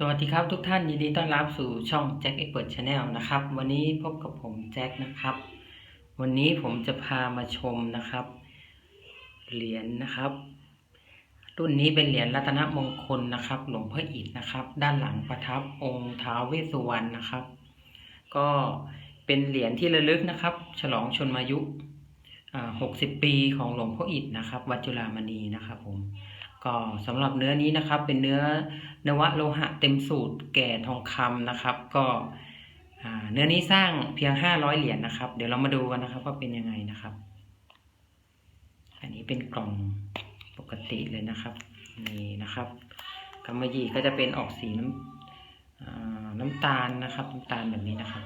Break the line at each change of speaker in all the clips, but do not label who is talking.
สวัสดีครับทุกท่านยินดีต้อนรับสู่ช่องแจ็คเอ็กเปิดชาแนลนะครับ วันนี้พบกับผมแจ็คนะครับ วันนี้ผมจะพามาชมนะครับ เหรียญนะครับ รุ่นนี้เป็นเหรียญรัตนมงคลนะครับ หลวงพ่ออิฐนะครับ ด้านหลังประทับองค์ท้าวเวสสุวรรณนะครับ ก็เป็นเหรียญที่ระลึกนะครับ ฉลองชนมายุ 60 ปีของหลวงพ่ออิฐนะครับ วัดจุฬามณีนะครับผม สำหรับเนื้อนี้นะครับเป็นเนื้อนวโลหะเต็มสูตรแก่ทองคำนะครับ ก็เนื้อนี้สร้างเพียง 500 เหรียญนะครับ เดี๋ยวเรามาดูกันนะครับ ว่าเป็นยังไงนะครับ อันนี้เป็นกล่องปกติเลยนะครับนี่นะครับกำมะหยี่ก็จะเป็นออกสีน้ำน้ำตาลนะครับน้ำตาลแบบนี้นะครับ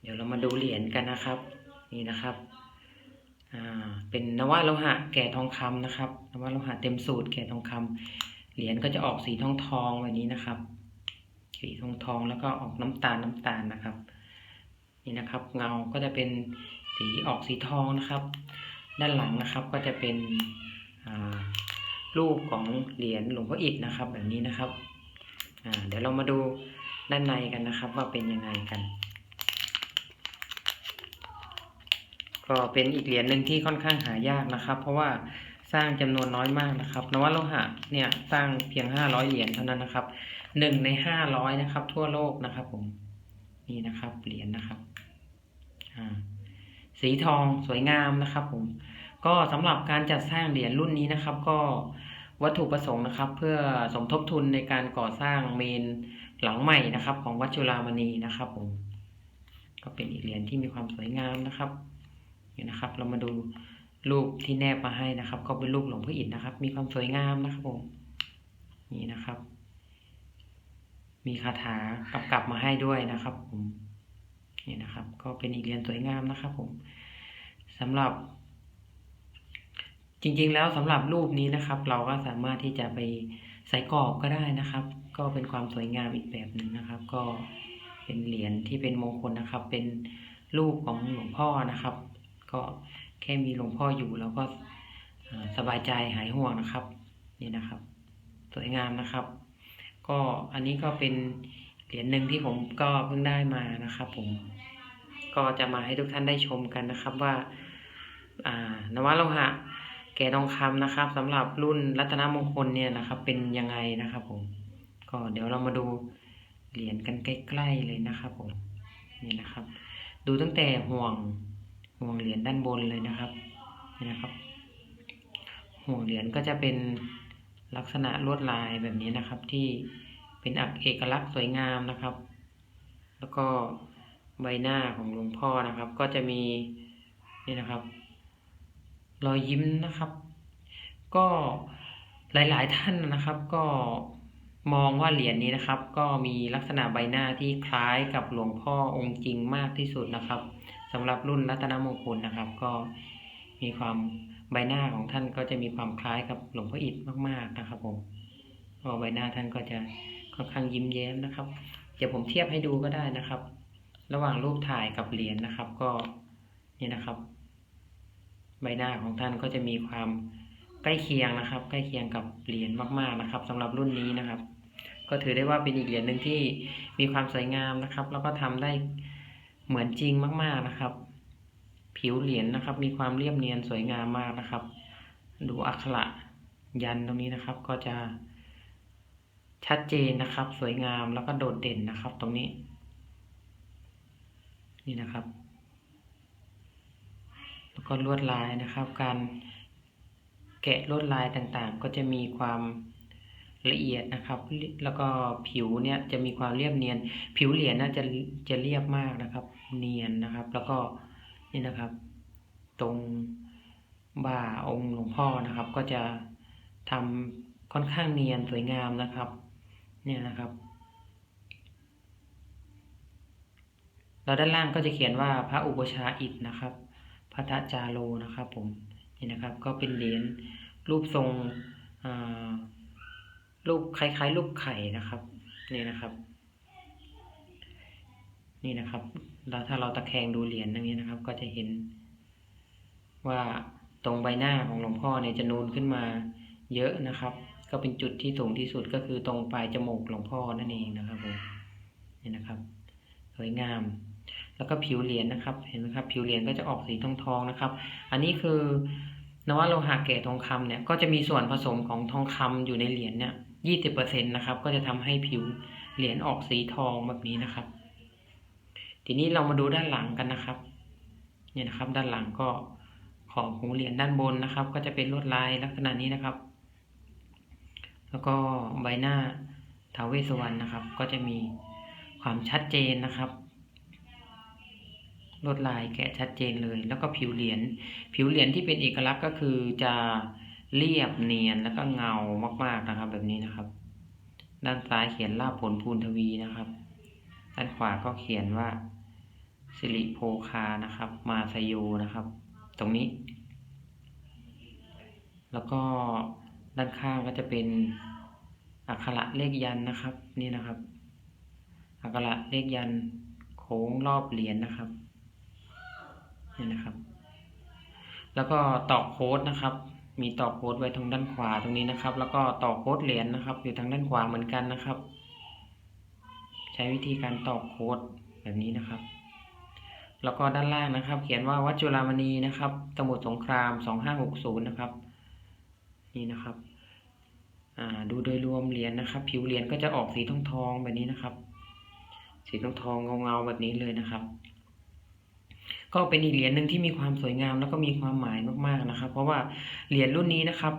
เดี๋ยวเรามาดูเหรียญกันนะครับ นี่นะครับ เป็นนวโลหะแก่ทองคำนะครับ นวโลหะเต็มสูตรแก่ทองคำเหรียญก็จะออกสีทองทองแบบนี้นะครับ สีทองทองแล้วก็ออกน้ำตาลน้ำตาลนะครับ นี่นะครับ เงาก็จะเป็นสีออกสีทองนะครับ ด้านหลังนะครับก็จะเป็นรูปของเหรียญหลวงพ่ออิฐนะครับ แบบนี้นะครับเดี๋ยวเรามาดูด้านในกันนะครับ ว่าเป็นยังไงกัน ก็เป็นอีกเหรียญหนึ่งที่ค่อนข้างหายากนะครับ เพราะว่าสร้างจำนวนน้อยมากนะครับนวัตโลหะเนี่ยสร้างเพียงห้าร้อยเหรียญเท่านั้นนะครับหนึ่งในห้าร้อยนะครับ ทั่วโลกนะครับผมนี่นะครับเหรียญนะครับอ่าสีทองสวยงามนะครับผมก็สำหรับการจัดสร้างเหรียญรุ่นนี้นะครับ ก็วัตถุประสงค์นะครับ เพื่อสมทบทุนในการก่อสร้างเมนหลังใหม่นะครับ ของวัดจุฬามณีนะครับผมก็เป็นอีกเหรียญที่มีความสวยงามนะครับ นี่นะครับ เรามาดูรูปที่แนบมาให้นะครับ ก็เป็นรูปหลวงพ่ออิฐนะครับ มีความสวยงามนะครับผมนี่นะครับ มีคาถากำกับมาให้ด้วยนะครับผมนี่นะครับ ก็เป็นอีกเหรียญสวยงามนะครับ ผมสำหรับ จริง ๆ แล้วสำหรับรูปนี้นะครับ เราก็สามารถที่จะไปใส่กรอบก็ได้นะครับ ก็เป็นความสวยงามอีกแบบหนึ่งนะครับ ก็เป็นเหรียญที่เป็นมงคลนะครับ เป็นรูปของหลวงพ่อนะครับ ก็แค่มีหลวงพ่ออยู่แล้วก็สบายใจหายห่วงนะครับ นี่นะครับ สวยงามนะครับ ก็อันนี้ก็เป็นเหรียญหนึ่งที่ผมก็เพิ่งได้มานะครับ ผม ก็จะมาให้ทุกท่านได้ชมกันนะครับว่าอานวโลหะ แก่ทองคำนะครับสำหรับรุ่นรัตนมงคลเนี่ยนะครับ เป็นยังไงนะครับ ผม ก็เดี๋ยวเรามาดูเหรียญกันใกล้ๆเลยนะครับ ผมนี่นะครับ ดูตั้งแต่ห่วง ห่วงเหรียญด้านบนเลยนะครับนี่นะครับ ห่วงเหรียญก็จะเป็นลักษณะลวดลายแบบนี้นะครับ ที่เป็นอักเอกลักษณ์สวยงามนะครับ แล้วก็ใบหน้าของหลวงพ่อนะครับ ก็จะมีนี่นะครับ รอยยิ้มนะครับ ก็หลาย ๆ ท่านนะครับ ก็มองว่าเหรียญนี้นะครับ ก็มีลักษณะใบหน้าที่คล้ายกับหลวงพ่อองค์จริงมากที่สุดนะครับ สำหรับรุ่นรัตนมงคลนะครับ ก็มีความใบหน้าของท่านก็จะมีความคล้ายกับหลวงพ่ออิฐมากๆนะครับผมก็ใบหน้าท่านก็จะค่อนข้างยิ้มแย้มนะครับเดี๋ยวผมเทียบให้ดูก็ได้นะครับ ระหว่างรูปถ่ายกับเหรียญนะครับ ก็นี่นะครับ ใบหน้าของท่านก็จะมีความใกล้เคียงนะครับ ใกล้เคียงกับเหรียญมากๆนะครับสำหรับรุ่นนี้นะครับ ก็ถือได้ว่าเป็นอีกเหรียญหนึ่งที่มีความสวยงามนะครับ แล้วก็ทำได้ เหมือนจริงมากๆนะครับ ผิวเหรียญนะครับ มีความเรียบเนียนสวยงามมากนะครับ ดูอักขระยันตรงนี้นะครับ ก็จะชัดเจนนะครับ สวยงามแล้วก็โดดเด่นนะครับ ตรงนี้ นี่นะครับ แล้วก็ลวดลายนะครับ การแกะลวดลายต่างๆ ก็จะมีความ ละเอียดนะครับ แล้วก็ผิวเนี่ยจะมีความเรียบเนียน ผิวเหรียญน่าจะจะเรียบมากนะครับ เนียนนะครับ แล้วก็นี่นะครับ ตรงบ่าองค์หลวงพ่อนะครับ ก็จะทำค่อนข้างเนียนสวยงามนะครับ เนี่ยนะครับ แล้วด้านล่างก็จะเขียนว่าพระอุปชาอิฐนะครับพัทจาโลนะครับ ผมนี่นะครับ ก็เป็นเหรียญรูปทรงอ่า รูปคล้าย ๆ รูปไข่นะครับนี่นะครับ นี่นะครับแล้วถ้าเราตะแคงดูเหรียญอย่างนี้นะครับ ก็จะเห็น ว่าตรงใบหน้าของหลวงพ่อเนี่ยจะนูนขึ้นมาเยอะนะครับ ก็เป็นจุดที่สูงที่สุดก็คือตรงปลายจมูกหลวงพ่อนั่นเองนะครับผมนี่นะครับ สวยงาม แล้วก็ผิวเหรียญนะครับ เห็นไหมครับ ผิวเหรียญก็จะออกสีทองทองนะครับ อันนี้คือนวโลหะแก่ทองคำเนี่ย ก็จะมีส่วนผสมของทองคำอยู่ในเหรียญเนี่ย ยี่สิบเปอร์เซ็นตนะครับก็จะทำให้ผิวเหรียญออกสีทองแบบนี้นะครับ ทีนี้เรามาดูด้านหลังกันนะครับ เนี่ยนะครับ ด้านหลังก็ขอบของเหรียญด้านบนนะครับ ก็จะเป็นลวดลายลักษณะนี้นะครับ แล้วก็ใบหน้าทาวเวสสวรรณนะครับ ก็จะมีความชัดเจนนะครับลวดลายแกะชัดเจนเลย แล้วก็ผิวเหรียญผิวเหรียญที่เป็นเอกลักษณ์ก็คือจะ เรียบเนียนแล้วก็เงามากๆนะครับ แบบนี้นะครับ ด้านซ้ายเขียนลาภผลภูนทวีนะครับ ด้านขวาก็เขียนว่าสิริโภคานะครับ มาสโยนะครับ ตรงนี้ แล้วก็ด้านข้างก็จะเป็นอักขระเลขยันนะครับ นี่นะครับ อักขระเลขยันโค้งรอบเหรียญนะครับนี่นะครับ แล้วก็ตอกโค้ดนะครับ มีต่อโค้ดไว้ทางด้านขวาตรงนี้นะครับ แล้วก็ต่อโค้ดเหรียญนะครับ อยู่ทางด้านขวาเหมือนกันนะครับ ใช้วิธีการต่อโค้ดแบบนี้นะครับ แล้วก็ด้านล่างนะครับ เขียนว่าวัดจุฬามณีนะครับสมุทรสงคราม 2560 นะครับ นี่นะครับดูโดยรวมเหรียญนะครับ ผิวเหรียญก็จะออกสีทองทองๆแบบนี้นะครับ สีทองทองเงาเงาๆแบบนี้เลยนะครับ ก็เป็นอีกเหรียญหนึ่งที่มีความสวยงามแล้วก็มีความหมายมากๆนะครับ เพราะว่าเหรียญรุ่นนี้นะครับ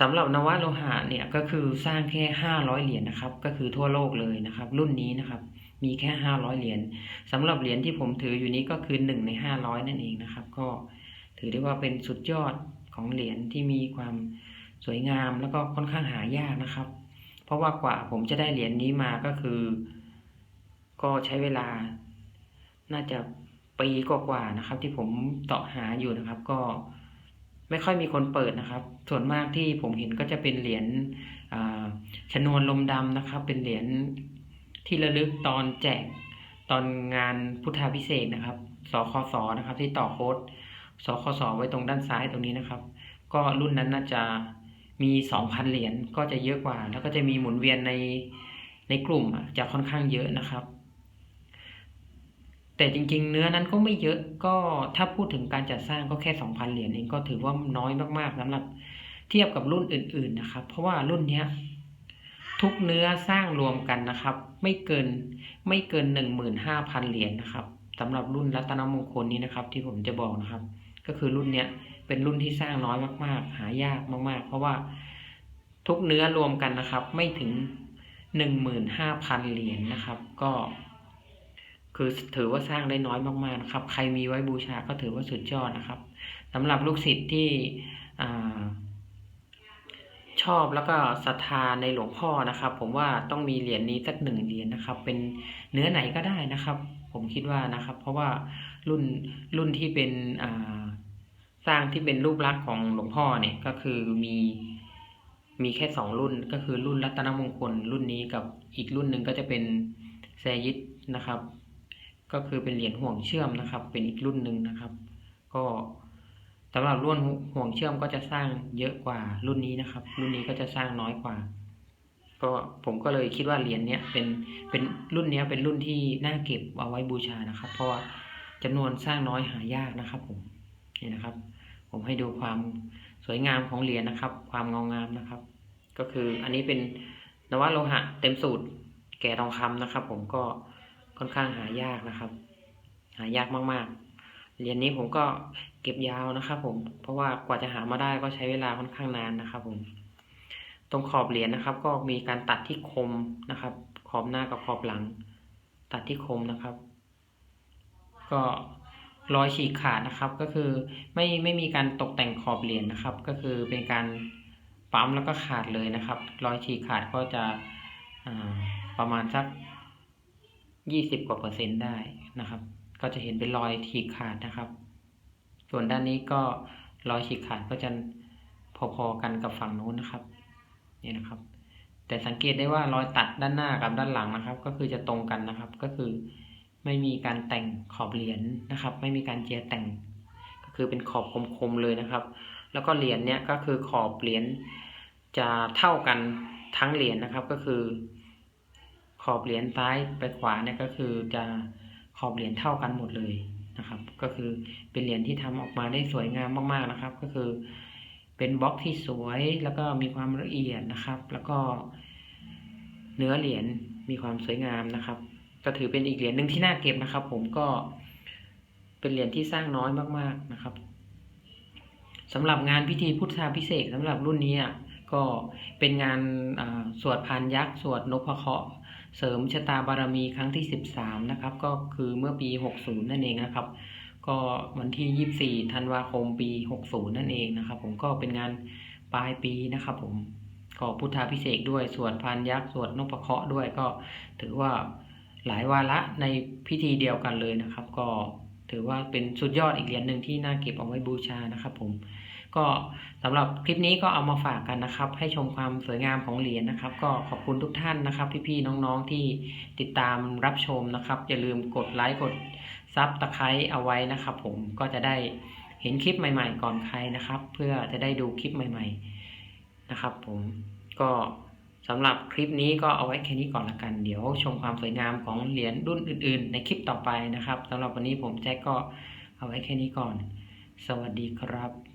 สำหรับนวโลหะเนี่ยก็คือสร้างแค่ห้าร้อยเหรียญนะครับ ก็คือทั่วโลกเลยนะครับ รุ่นนี้นะครับ มีแค่ห้าร้อยเหรียญสำหรับเหรียญที่ผมถืออยู่นี้ก็คือหนึ่งในห้าร้อยนั่นเองนะครับ ก็ถือได้ว่าเป็นสุดยอดของเหรียญที่มีความสวยงามแล้วก็ค่อนข้างหายากนะครับ เพราะว่ากว่าผมจะได้เหรียญนี้มาก็คือ ก็ใช้เวลา น่าจะ ปีกว่าๆนะครับ ที่ผมเสาะหาอยู่นะครับ ก็ไม่ค่อยมีคนเปิดนะครับ ส่วนมากที่ผมเห็นก็จะเป็นเหรียญชนวนลมดำนะครับ เป็นเหรียญที่ระลึกตอนแจกตอนงานพุทธาพิเศษนะครับ สคสนะครับ ที่ต่อโค้ดสคสไว้ตรงด้านซ้ายตรงนี้นะครับ ก็รุ่นนั้นน่าจะมีสองพันเหรียญก็จะเยอะกว่า แล้วก็จะมีหมุนเวียนในในกลุ่มจะค่อนข้างเยอะนะครับ แต่จริงๆ เนื้อนั้นก็ไม่เยอะก็ถ้าพูดถึงการจัดสร้างก็แค่สองพันเหรียญเองก็ถือว่าน้อยมากๆสำหรับเทียบกับรุ่นอื่น ๆนะครับ เพราะว่ารุ่นเนี้ยทุกเนื้อสร้างรวมกันนะครับ ไม่เกินไม่เกินหนึ่งหมื่นห้าพันเหรียญนะครับสำหรับรุ่นรัตนมงคลนี้นะครับ ที่ผมจะบอกนะครับ ก็คือรุ่นเนี้ยเป็นรุ่นที่สร้างน้อยมาก ๆ หายากมากๆ เพราะว่าทุกเนื้อรวมกันนะครับ ไม่ถึงหนึ่งหมื่นห้าพันเหรียญนะครับ ก็ คือถือว่าสร้างได้น้อยมากๆนะครับ ใครมีไว้บูชาก็ถือว่าสุดยอดนะครับสำหรับลูกศิษย์ที่อชอบแล้วก็ศรัทธาในหลวงพ่อนะครับ ผมว่าต้องมีเหรียญนี้สักหนึ่งเหรียญนะครับ เป็นเนื้อไหนก็ได้นะครับ ผมคิดว่านะครับ เพราะว่ารุ่นรุ่นที่เป็นสร้างที่เป็นรูปลักษณ์ของหลวงพ่อเนี่ยก็คือมีมีแค่สองรุ่นก็คือรุ่นรัตนมงคลรุ่นนี้กับอีกรุ่นหนึ่งก็จะเป็นแซยิดนะครับ ก็คือเป็นเหรียญห่วงเชื่อมนะครับ เป็นอีกรุ่นหนึ่งนะครับ ก็สำหรับรุ่นห่วงเชื่อมก็จะสร้างเยอะกว่ารุ่นนี้นะครับ รุ่นนี้ก็จะสร้างน้อยกว่า ก็ผมก็เลยคิดว่าเหรียญเนี้ยเป็นเป็นรุ่นเนี้ยเป็นรุ่นที่น่าเก็บเอาไว้บูชานะครับ เพราะว่าจำนวนสร้างน้อยหายากนะครับ ผมนี่นะครับ ผมให้ดูความสวยงามของเหรียญนะครับ ความเงางามนะครับ ก็คืออันนี้เป็นนวโลหะเต็มสูตรแก่ทองคำนะครับ ผมก็ ค่อนข้างหายากนะครับ หายากมากๆ เหรียญนี้ผมก็เก็บยาวนะครับ ผม เพราะว่ากว่าจะหามาได้ก็ใช้เวลาค่อนข้างนานนะครับผม ตรงขอบเหรียญนะครับ ก็มีการตัดที่คมนะครับ ขอบหน้ากับขอบหลัง ตัดที่คมนะครับ ก็รอยฉีกขาดนะครับ ก็คือไม่ไม่มีการตกแต่งขอบเหรียญนะครับ ก็คือเป็นการปั๊มแล้วก็ขาดเลยนะครับ รอยฉีกขาดก็จะประมาณสัก ยี่สิบกว่าเปอร์เซ็นต์ได้นะครับ ก็จะเห็นเป็นรอยฉีกขาดนะครับ ส่วนด้านนี้ก็รอยฉีกขาดก็จะพอๆกันกับฝั่งนู้นนะครับนี่นะครับ แต่สังเกตได้ว่ารอยตัดด้านหน้ากับด้านหลังนะครับ ก็คือจะตรงกันนะครับ ก็คือไม่มีการแต่งขอบเหรียญนะครับ ไม่มีการเจียแต่ง ก็คือเป็นขอบคมๆเลยนะครับ แล้วก็เหรียญเนี้ยก็คือขอบเหรียญจะเท่ากันทั้งเหรียญนะครับ ก็คือ ขอบเหรียญซ้ายไปขวาเนี่ยก็คือจะขอบเหรียญเท่ากันหมดเลยนะครับ ก็คือเป็นเหรียญที่ทำออกมาได้สวยงามมากๆนะครับ ก็คือเป็นบล็อกที่สวยแล้วก็มีความละเอียดนะครับ แล้วก็เนื้อเหรียญมีความสวยงามนะครับ ก็ถือเป็นอีกเหรียญหนึ่งที่น่าเก็บนะครับ ผมก็เป็นเหรียญที่สร้างน้อยมากๆนะครับสำหรับงานพิธีพุทธาพิเศษกสำหรับรุ่นนี้อะก็เป็นงานสวดพานยักษ์สวดนพเคราะห์ เสริมชะตาบารมีครั้งที่ 13 นะครับ ก็คือเมื่อปี 60 นั่นเองนะครับ ก็วันที่ 24 ธันวาคมปี 60 นั่นเองนะครับ ผมก็เป็นงานปลายปีนะครับ ผมก็พุทธาพิเศษด้วย สวดพานยักษ์ สวดนพเคราะห์ด้วยก็ถือว่าหลายวาระในพิธีเดียวกันเลยนะครับ ก็ถือว่าเป็นสุดยอดอีกเหรียญหนึ่งที่น่าเก็บเอาไว้บูชานะครับ ผม ก็สำหรับคลิปนี้ก็เอามาฝากกันนะครับ ให้ชมความสวยงามของเหรียญนะครับ ก็ขอบคุณทุกท่านนะครับ พี่ๆน้องๆที่ติดตามรับชมนะครับ อย่าลืมกดไลค์กดซับตะไคร้เอาไว้นะครับ ผมก็จะได้เห็นคลิปใหม่ ๆ ก่อนใครนะครับ เพื่อจะได้ดูคลิปใหม่ ๆนะครับ ผมก็สำหรับคลิปนี้ก็เอาไว้แค่นี้ก่อนละกัน เดี๋ยวชมความสวยงามของเหรียญรุ่นอื่น ๆ ในคลิปต่อไปนะครับสำหรับวันนี้ผมแจ็คก็เอาไว้แค่นี้ก่อน สวัสดีครับ